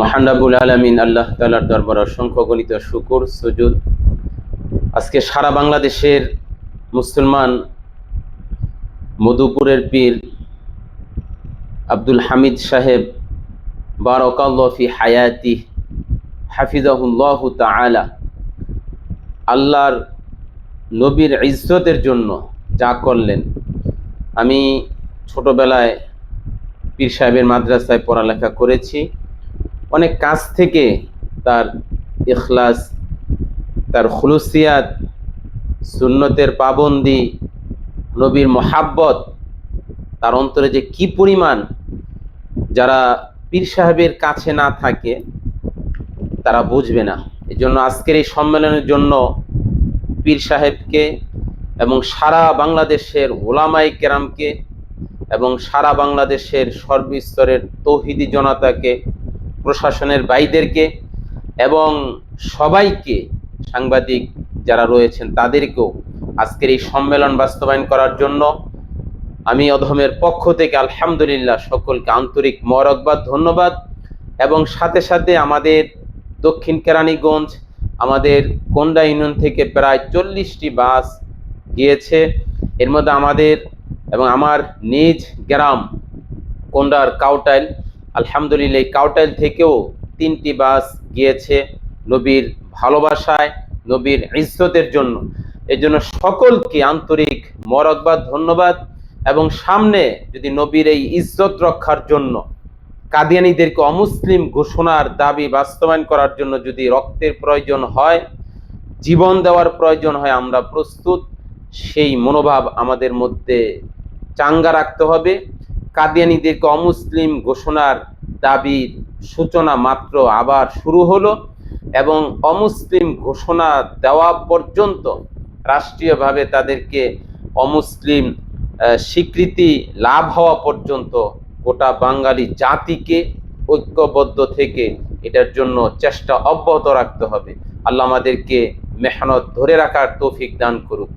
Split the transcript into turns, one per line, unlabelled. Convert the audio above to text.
মহানাবুল আলমিন আল্লাহ তালার দরবার অসংখ্য গণিত শুকুর, সুজুদ। আজকে সারা বাংলাদেশের মুসলমান মধুপুরের পীর আব্দুল হামিদ সাহেব বারকাল্লফি হায়াতি, হাফিজাহুল্লাহ তালা আল্লাহর নবীর ইজ্জতের জন্য যা করলেন। আমি ছোটবেলায় পীর সাহেবের মাদ্রাসায় পড়ালেখা করেছি। অনেক কাছ থেকে তার ইখলাস, তার খুলুসিয়াত, সুন্নতের পাবন্দি, নবীর মহাব্বত, তার অন্তরে যে কি পরিমাণ যারা পীর সাহেবের কাছে না থাকে, তারা বুঝবে না। এই জন্য আজকের এই সম্মেলনের জন্য পীর সাহেবকে এবং সারা বাংলাদেশের ওলামাই কেরামকে এবং সারা বাংলাদেশের সর্বস্তরের তৌহিদি জনতাকে প্রশাসনের বাইদেরকে এবং সবাইকে সাংবাদিক যারা রয়েছেন তাদেরকেও আজকের এই সম্মেলন বাস্তবায়ন করার জন্য আমি অধমের পক্ষ থেকে আলহামদুলিল্লাহ সকলকে আন্তরিক মরকবাদ, ধন্যবাদ এবং সাথে সাথে আমাদের দক্ষিণ কেরানীগঞ্জ, আমাদের কোন্ডা ইউনিয়ন থেকে প্রায় চল্লিশটি বাস গিয়েছে। এর মধ্যে আমাদের এবং আমার নিজ গ্রাম কোন্ডার কাউটাইল আলহামদুলিল্লাহ কাউটাইল থেকেও তিনটি বাস গিয়েছে নবীর ভালোবাসায়, নবীর ইজ্জতের জন্য। এই জন্য সকলকে আন্তরিক মরকবাদ ধন্যবাদ এবং সামনে যদি নবীর এই ইজ্জত রক্ষার জন্য কাদিয়ানিদেরকে অমুসলিম ঘোষণার দাবি বাস্তবায়ন করার জন্য যদি রক্তের প্রয়োজন হয়, জীবন দেওয়ার প্রয়োজন হয়, আমরা প্রস্তুত। সেই মনোভাব আমাদের মধ্যে চাঙ্গা রাখতে হবে। কাদিয়ানিদেরকে অমুসলিম ঘোষণার দাবির সূচনা মাত্র আবার শুরু হলো এবং অমুসলিম ঘোষণা দেওয়া পর্যন্ত রাষ্ট্রীয়ভাবে তাদেরকে অমুসলিম স্বীকৃতি লাভ হওয়া পর্যন্ত গোটা বাঙালি জাতিকে ঐক্যবদ্ধ থেকে এটার জন্য চেষ্টা অব্যাহত রাখতে হবে। আল্লাহ আমাদেরকে মেহনত ধরে রাখার তৌফিক দান করুক।